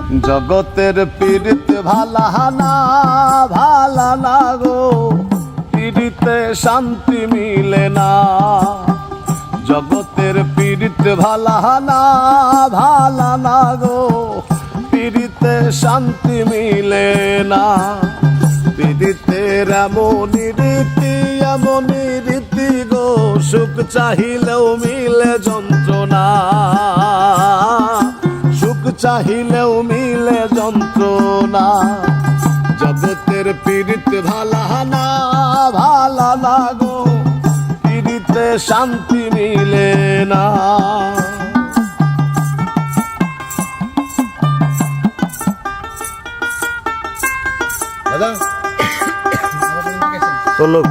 জগতের পীড়িত ভালাহানা না, ভালা না গো। পীড়িতে শান্তি মিলে না। জগতের পীড়িত ভালাহানা না, ভালা না গো। পীড়িতে শান্তি মিলে না। পীড়িতের এমনই রীতি এমনই রীতি গো। সুখ চাহিলেও মিলে যন্ত্রণা। চাহিলেও মিলে যন্ত্রণা। জগতের পীড়িত ভালা না ভালা না গো, পীড়িতে শান্তি মিলে না। চলো।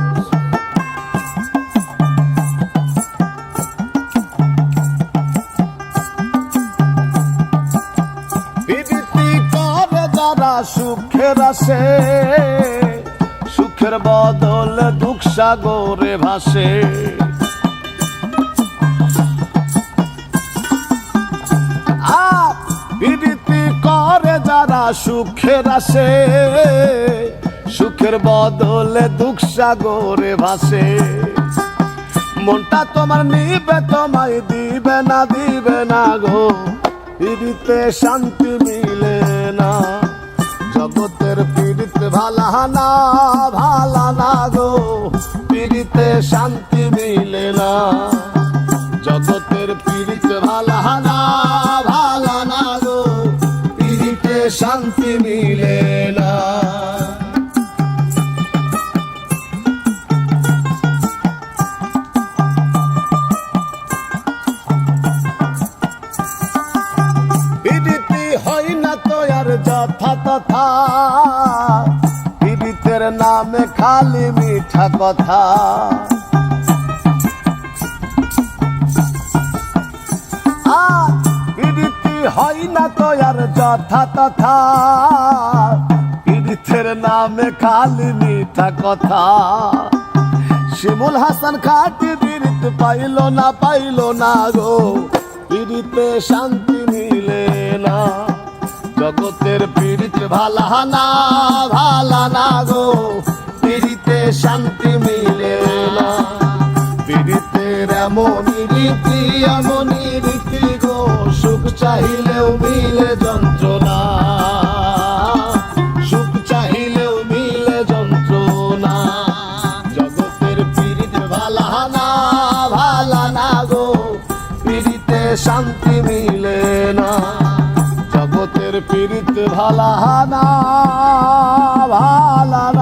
যারা সুখের আসে, সুখের বদলে দুঃখ সাগরে ভাসে। করে যারা সুখের আসে, সুখের বদলে দুঃখ সাগরে ভাসে। মনটা তোমার নিবে, তোমায় দিবে না দিবে না গো। পীড়িতে শান্তি মিলে না। জগতের পীড়িত ভালা না ভালা না গো। পীড়িতে শান্তি মিলে না। জগতের পীড়িত ভালা না ভালা না গো। পীড়িতে শান্তি যথা তথা পিড়িতের নামে খালি মিঠা কথা। আর হয় না তো আর যথা তথা, পিড়িতের নামে খালি মিঠা কথা। শিমুল হাসান খাটি বিরিত পাইল না পাইল না গো, পিড়িতে শান্তি মিলে না। জগতের পীড়িত ভালা না, ভালা গো। পীড়িতে শান্তি মিলে না। পীড়িতের এমনই রীতি এমনই রীতি গো। সুখ চাহিলেও মিলে যন্ত্রণা। সুখ চাহিলেও যন্ত্রণা। ভালা শান্তি পীরিত ভালা না ভালা